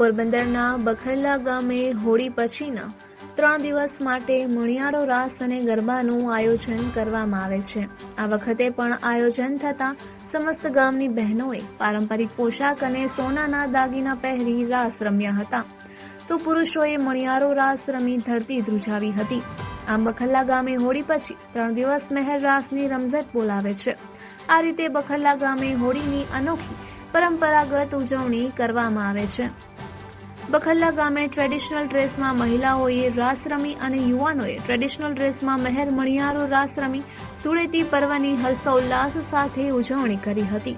પોરબંદરના બખરલા ગામે હોળી પછીના ત્રણ દિવસ માટે મણિયાળો રાસ અને ગરબાનું આયોજન કરવામાં આવે છે. આ વખતે પણ આયોજન થતા સમસ્ત ગામની બહેનોએ પારંપરિક પોશાક અને સોનાના દાગીના પહેરી રાસ રમ્યા હતા. તો પુરુષોએ મણિયારો રાસ રમી ધરતી ધ્રુજાવી હતી. આમ બખલ્લા ગામે હોળી પછી ત્રણ દિવસ મહેર રાસની રમઝટ બોલાવે છે. આ રીતે બખલ્લા ગામે હોળીની અનોખી પરંપરાગત ઉજવણી કરવામાં આવે છે. બખલ્લા ગામે ટ્રેડિશનલ ડ્રેસમાં મહિલાઓએ રાસ રમી અને યુવાનોએ ટ્રેડિશનલ ડ્રેસમાં મહેર મણિયારો રાસ રમી, ધૂળેટી પર્વની હર્ષોલ્લાસ સાથે ઉજવણી કરી હતી.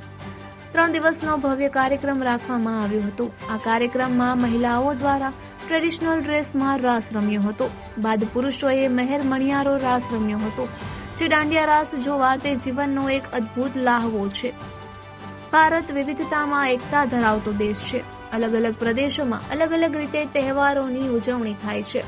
ત્રણ દિવસનો ભવ્ય કાર્યક્રમ રાખવામાં આવ્યો હતો. આ કાર્યક્રમમાં મહિલાઓ દ્વારા ટ્રેડિશનલ ડ્રેસમાં રાસ રમ્યો હતો. બાદ પુરુષોએ મહેર મણિયારો રાસ રમ્યો હતો. જે દાંડિયા રાસ જોવા તે જીવનનો એક અદ્ભુત લાહવો છે. ભારત વિવિધતામાં એકતા ધરાવતો દેશ છે. અલગ અલગ પ્રદેશોમાં અલગ અલગ રીતે તહેવારોની ઉજવણી થાય છે.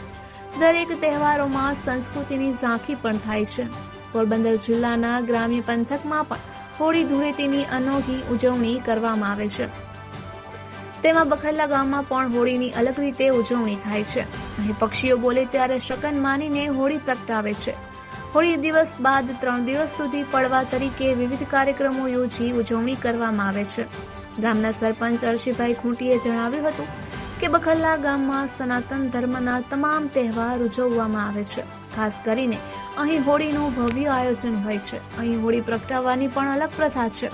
દરેક તહેવારોમાં સંસ્કૃતિની ઝાંખી પણ થાય છે. પોરબંદર જિલ્લાના ગ્રામ્ય પંથકમાં પણ હોળી ધૂળેટીની અનોખી ઉજવણી કરવામાં આવે છે. તેમાં બખરલા ગામમાં પણ હોળીની અલગ રીતે ઉજવણી થાય છે. અહીં પક્ષીઓ બોલે ત્યારે શકન માનીને હોળી પ્રગટાવે છે. હોળી દિવસ બાદ ત્રણ દિવસ સુધી પડવા તરીકે વિવિધ કાર્યક્રમો યોજી ઉજવણી કરવામાં આવે છે. ગામના સરપંચ અર્શીભાઈ ખૂંટીએ જણાવ્યું હતું કે બખલ્લા ગામમાં સનાતન ધર્મના તમામ તહેવાર ઉજવવામાં આવે છે. ખાસ કરીને અહીં હોળીનું ભવ્ય આયોજન હોય છે. અહીં હોળી પ્રગટાવવાની પણ અલગ પ્રથા છે.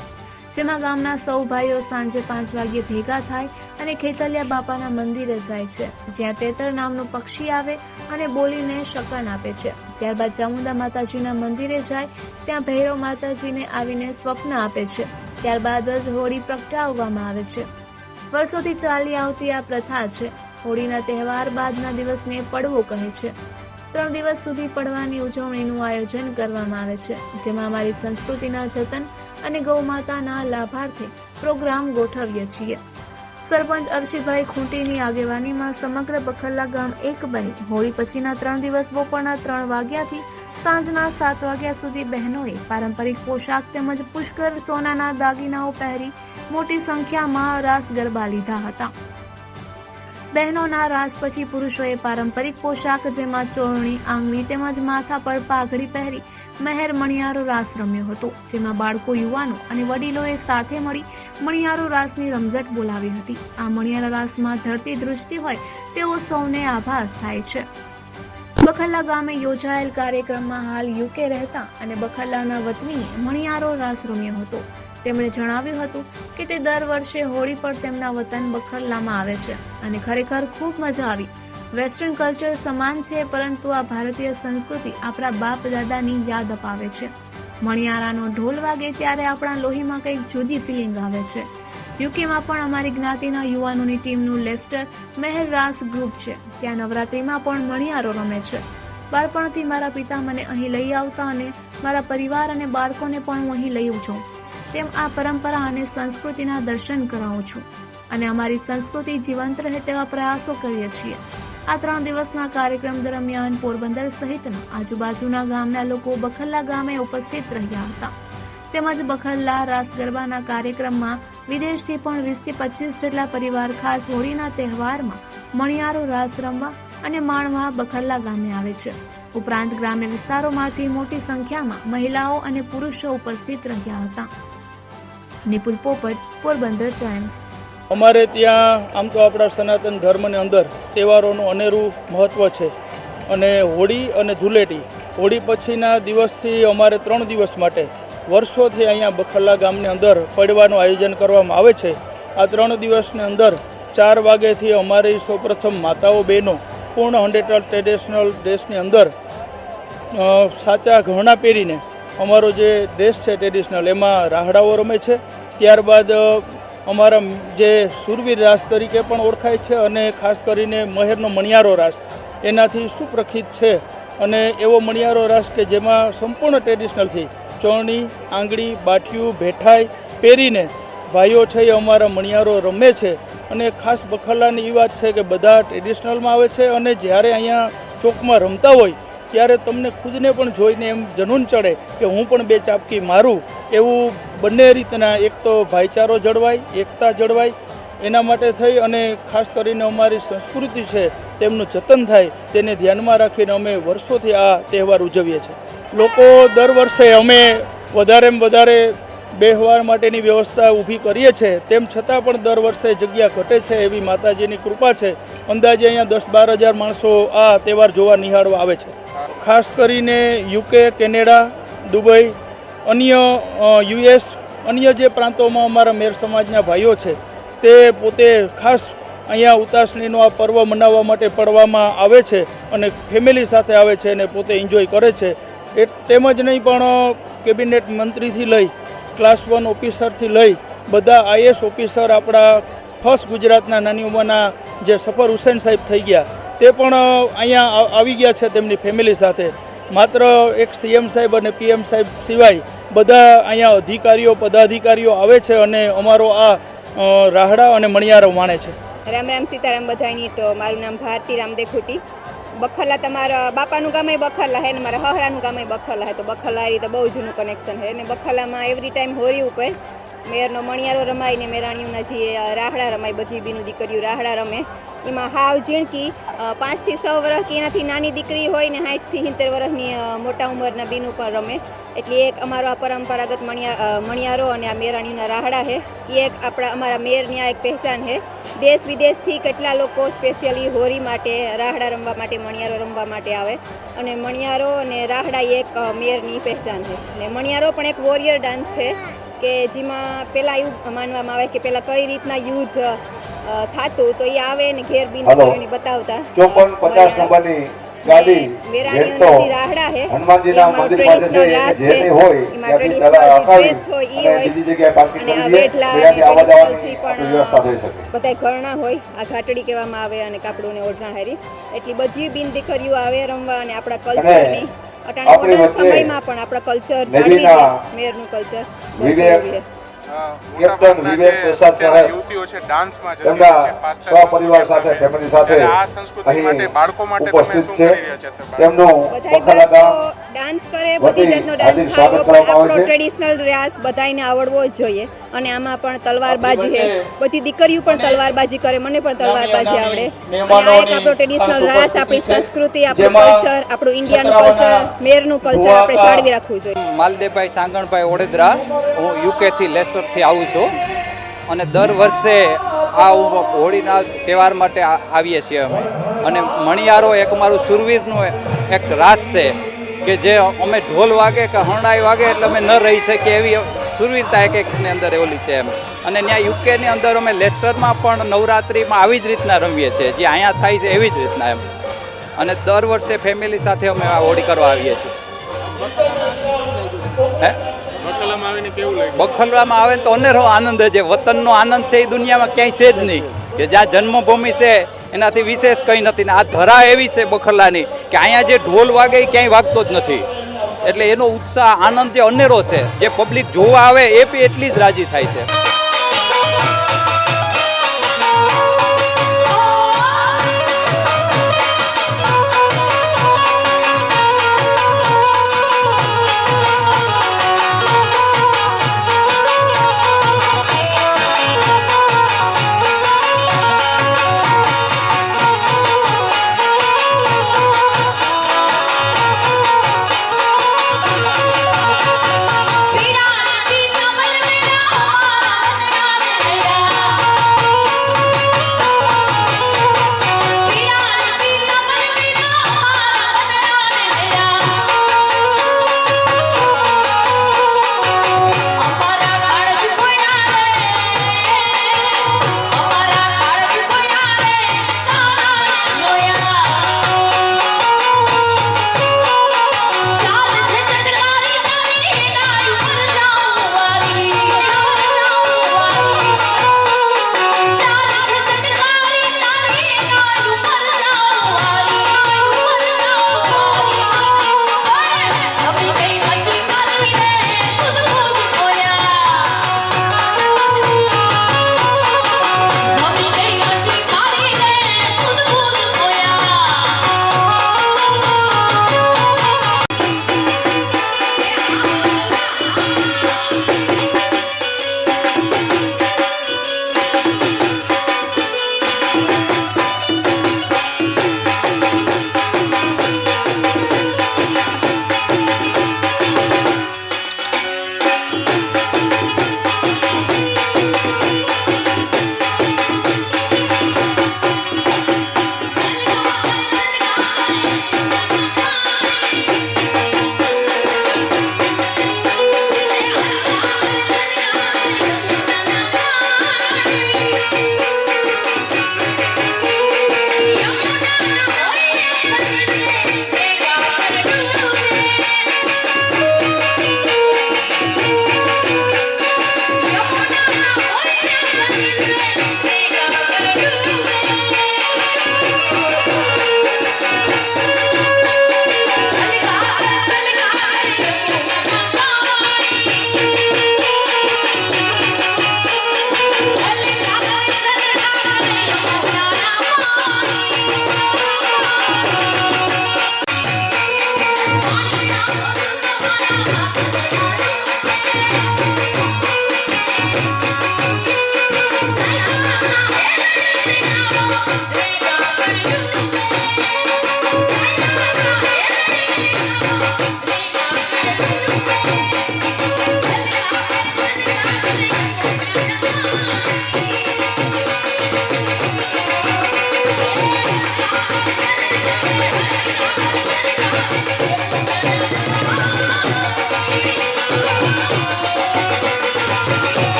જેમાં ગામના સૌ ભાઈઓ સાંજે પાંચ વાગ્યે ભેગા થાય અને ખેતલિયા બાપાના મંદિરે જાય છે. જ્યાં તેતર નામનું પક્ષી આવે અને બોલીને શકન આપે છે. ત્યારબાદ ચામુંડા માતાજીના મંદિરે જાય, ત્યાં ભૈરવ માતાજીને આવીને સ્વપ્ન આપે છે. ત્યારબાદ જ હોળી પ્રગટાવવામાં આવે છે. વર્ષોથી ચાલી આવતી આ પ્રથા છે. હોળીના તહેવાર બાદના દિવસને પડવો કહે છે. ત્રણ દિવસ સુધી પડવાની ઉજવણીનું આયોજન કરવામાં આવે છે. જેમાં અમારી સંસ્કૃતિના જતન અને ગૌમાતાના લાભાર્થે પ્રોગ્રામ ગોઠવીએ છીએ. સરપંચ અર્શીભાઈ ખૂંટીની આગેવાનીમાં સમગ્ર બખરલા ગામ એક બની. હોળી પછીના ત્રણ દિવસ બપોરના ત્રણ વાગ્યાથી સાંજના સાત વાગ્યા સુધી બહેનોએ પારંપરિક પોશાક તેમજ પુષ્કર સોનાના દાગીનાઓ પહેરી મોટી સંખ્યામાં રાસ ગરબા લીધા હતા. બહેનોના રાસ પછી પુરુષોએ પારંપરિક પોશાક જેમાં ચોરણી, આંગળી તેમજ માથા પર પાઘડી પહેરી મહેર મણિયારો રાસ રમ્યો હતો, જેમાં બાળકો, યુવાનો અને વડીલોએ સાથે મળી મણિયારો રાસની રમઝટ બોલાવી હતી. આ મણિયારા રાસમાં ધરતી દૃષ્ટિ હોય તેવો સૌને આભાસ થાય છે. બખલ્લા ગામે યોજાયેલ કાર્યક્રમમાં હાલ યુકે રહેતા અને બખરલાના વતની મણિયારો રાસ રમ્યો હતો. તેમણે જણાવ્યું હતું કે તે દર વર્ષે હોળી પર તેમના વતન બખરલામાં આવે છે અને ખરેખર ખૂબ મજા આવી. વેસ્ટર્ન કલ્ચર સમાન છે, પરંતુ આ ભારતીય સંસ્કૃતિ આપણા બાપ દાદાની યાદ અપાવે છે. મણિયારાનો ઢોલ વાગે ત્યારે આપણા લોહીમાં કંઈક જુદી ફિલિંગ આવે છે. યુકેમાં પણ અમારી જ્ઞાતિના યુવાનોની ટીમનું લેસ્ટર મહેર રાસ ગ્રુપ છે. ત્યાં નવરાત્રીમાં પણ મણિયારો રમે છે. બાળપણથી મારા પિતા મને અહીં લઈ આવતા અને મારા પરિવાર અને બાળકોને પણ હું અહીં લઈ છું. તેમ આ પરંપરા અને સંસ્કૃતિના દર્શન કરાવું છું. અને અમારી સંસ્કૃતિ જીવંત રહે તેવા પ્રયાસો કરીએ છીએ. આ ત્રણ દિવસના કાર્યક્રમ દરમિયાન પોરબંદર સહિતના આજુબાજુના ગામના લોકો બખલ્લા ગામે ઉપસ્થિત રહ્યા હતા. તેમજ બખલ્લા રાસ ગરબાના કાર્યક્રમમાં વિદેશથી પણ વીસથી પચીસ જેટલા પરિવાર ખાસ હોળીના તહેવારમાં મણિયારો રાસ રમવા અને માણવા બખરલા ગામે આવે છે. ઉપરાંત ગ્રામ્ય વિસ્તારોમાંથી મોટી સંખ્યામાં મહિલાઓ અને પુરુષો ઉપસ્થિત રહ્યા હતા. નિપુલ પોપટ, પોરબંદર ટાઈમ્સ. અમારે ત્યાં, આમ તો આપણા સનાતન ધર્મની અંદર તહેવારોનું અનેરું મહત્ત્વ છે. અને હોળી અને ધૂળેટી હોળી પછીના દિવસથી અમારે ત્રણ દિવસ માટે વર્ષોથી અહીંયા બખલ્લા ગામની અંદર પડવાનું આયોજન કરવામાં આવે છે. આ ત્રણ દિવસની અંદર ચાર વાગ્યાથી અમારી સૌપ્રથમ માતાઓ બહેનો પૂર્ણ હંડ્રેડ ટ્રેડિશનલ ડ્રેસની અંદર સાચા ઘણા પહેરીને અમારો જે ડ્રેસ છે ટ્રેડિશનલ એમાં રાહડાઓ રમે છે. ત્યારબાદ અમારા જે સુરવીર રાસ તરીકે પણ ઓળખાય છે અને ખાસ કરીને મહેરનો મણિયારો રાસ. એનાથી સુપ્રખિત છે. અને એવો મણિયારો રાસ કે જેમાં સંપૂર્ણ ટ્રેડિશનલથી ચોરણી આંગળી, બાઠિયું, ભેઠાઈ પહેરીને ભાઈઓ છે એ અમારા મણિયારો રમે છે. અને ખાસ બખલાની એ વાત છે કે બધા ટ્રેડિશનલમાં આવે છે અને જ્યારે અહીંયા ચોકમાં રમતા હોય, ત્યારે તમને ખુદને પણ જોઈને એમ જનૂન ચડે કે હું પણ બે ચાપકી મારું. એવું બંને રીતના એક તો ભાઈચારો જળવાય, એકતા જળવાય, એના માટે થઈ અને ખાસ કરીને અમારી સંસ્કૃતિ છે તેમનું જતન થાય, તેને ધ્યાનમાં રાખીને અમે વર્ષોથી આ તહેવાર ઉજવીએ છીએ. લોકો દર વર્ષે અમે વધારે વધારે બેહવાર માટેની વ્યવસ્થા ઊભી કરીએ છીએ. તેમ છતાં પણ દર વર્ષે જગ્યા ઘટે છે એવી માતાજીની કૃપા છે. અંદાજે અહીંયા દસ બાર હજાર માણસો આ તહેવાર જોવા નિહાળવા આવે છે. ખાસ કરીને યુકે, કેનેડા, દુબઈ, અન્ય યુએસ, અન્ય જે પ્રાંતોમાં અમારા મેર સમાજના ભાઈઓ છે, તે પોતે ખાસ અહીંયા ઉતાસણીનો આ પર્વ મનાવવા માટે પડવામાં આવે છે અને ફેમિલી સાથે આવે છે અને પોતે એન્જોય કરે છે. એ તેમજ નહીં, પણ કેબિનેટ મંત્રીથી લઈ, ક્લાસ વન ઓફિસરથી લઈ, બધા આઈએસ ઓફિસર આપણા ફર્સ્ટ ગુજરાતના નાની ઉંમરના જે સફર હુસેન સાહેબ થઈ ગયા, તે પણ અહીંયા આવી ગયા છે તેમની ફેમિલી સાથે. માત્ર એક સીએમ સાહેબ અને પીએમ સાહેબ સિવાય બધા અહીંયા અધિકારીઓ, પદાધિકારીઓ આવે છે અને અમારો આ રાહડા અને મણિયારો માણે છે. રામ રામ સીતારામ બધાની તો મારું નામ ભારતી રામદેખુટી બખલા તમારા બાપાનું ગામે બખલા હે ને મારા હહરાનું ગામે બખલા હે, તો બખલા એ રીતે બહુ જૂનું કનેક્શન છે ને બખલામાં એવરી ટાઈમ હોરી ઉપર મેરનો મણિયારો રમાય ને મેરાણીઓના જે રાહડા રમાય, બધી બીનું દીકરીઓ રાહડા રમે. એમાં હાવ ઝીણકી પાંચથી સો વર્ષ કે એનાથી નાની દીકરી હોય ને સાઠથી સિત્તેર વર્ષની મોટા ઉંમરના બીનું પણ રમે. એટલે એક અમારો આ પરંપરાગત મણિયા મણિયારો અને આ મેરાણીના રાહડા છે. એ એક આપણા, અમારા મેરની આ એક પહેચાન છે. દેશ વિદેશથી કેટલા લોકો સ્પેશિયલી હોળી માટે, રાહડા રમવા માટે, મણિયારો રમવા માટે આવે. અને મણિયારો અને રાહડા એક મેરની પહેચાન છે. અને મણિયારો પણ એક વોરિયર ડાન્સ છે. કે જેમાં પહેલાં એવું માનવામાં આવે કે પહેલાં કઈ રીતના યુદ્ધ થતું તો એ આવે ને ઘેર બિન બતાવતા. ચોપન પચાસ નંબરની ગાડી મેરાણીઓના રાહડા છે હનુમાનજીના મંદિર પાસે છે જે હોય ત્યાંથી પહેલા હટાવી અને બીજી જગ્યાએ પાર્કિંગ કરી દઈએ ત્યાંથી આવવા જવાની પણ વ્યવસ્થા થઈ શકે. બધા ઘરણા હોય આ ઘાટડી કહેવામાં આવે અને કાપડું ને ઓઢણા હારી. એટલી બધી બિન દીકરીઓ આવે રમવા અને આપણા કલ્ચરની આપણી વચ્ચે સમયમાં પણ કલ્ચર મેયરનું કલ્ચર કેપ્ટન વિવેક પ્રસાદ સાહેબ તેમના સહપરિવાર સાથે ફેમિલી સાથે. અહીં ઉપસ્થિત છે? તેમનું ડાન્સ કરે બધી જાતનો ડાન્સ પણ આપણો ટ્રેડિશનલ રિયાઝ બધાને આવડવો જ જોઈએ. અને આમાં પણ તલવારબાજી છે. બધી દીકરીઓ પણ તલવારબાજી કરે મને પણ તલવારબાજી આવડે. અને આ એક આપણો ટ્રેડિશનલ રાસ આપણી સંસ્કૃતિ આપણું કલ્ચર આપણું ઇન્ડિયાનું કલ્ચર મેરનું કલ્ચર આપણે જાળવી રાખવું જોઈએ. માલદેવભાઈ સાંગણભાઈ ઓડેદરા હું યુકેથી લેસ્ટરથી આવું છું. અને દર વર્ષે આ હોળીના તહેવાર માટે આવીએ છીએ અમે. અને મણિયારો એક અમારું સુરવીરનું એક રાસ છે કે જે અમે ઢોલ વાગે કે હરણાઈ વાગે એટલે અમે ન રહી શકીએ એવી સુરવીરતા એક એકની અંદર ઓલી છે એમ. અને ત્યાં યુકેની અંદર અમે લેસ્ટરમાં પણ નવરાત્રિમાં આવી જ રીતના રમીએ છીએ. જે અહીંયા થાય છે એવી જ રીતના એમ. અને દર વર્ષે ફેમિલી સાથે અમે આ હોળી કરવા આવીએ છીએ. હે? બખલવામાં આવે તો અનેરો આનંદ છે. વતનનો આનંદ છે એ દુનિયામાં ક્યાંય છે જ નહીં. કે જ્યાં જન્મભૂમિ છે એનાથી વિશેષ કંઈ નથી. ને આ ધરા એવી છે બખલાની કે અહીંયા જે ઢોલ વાગે એ ક્યાંય વાગતો જ નથી. એટલે એનો ઉત્સાહ, આનંદ, જે અનેરો છે, જે પબ્લિક જોવા આવે, એ બી એટલી જ રાજી થાય છે.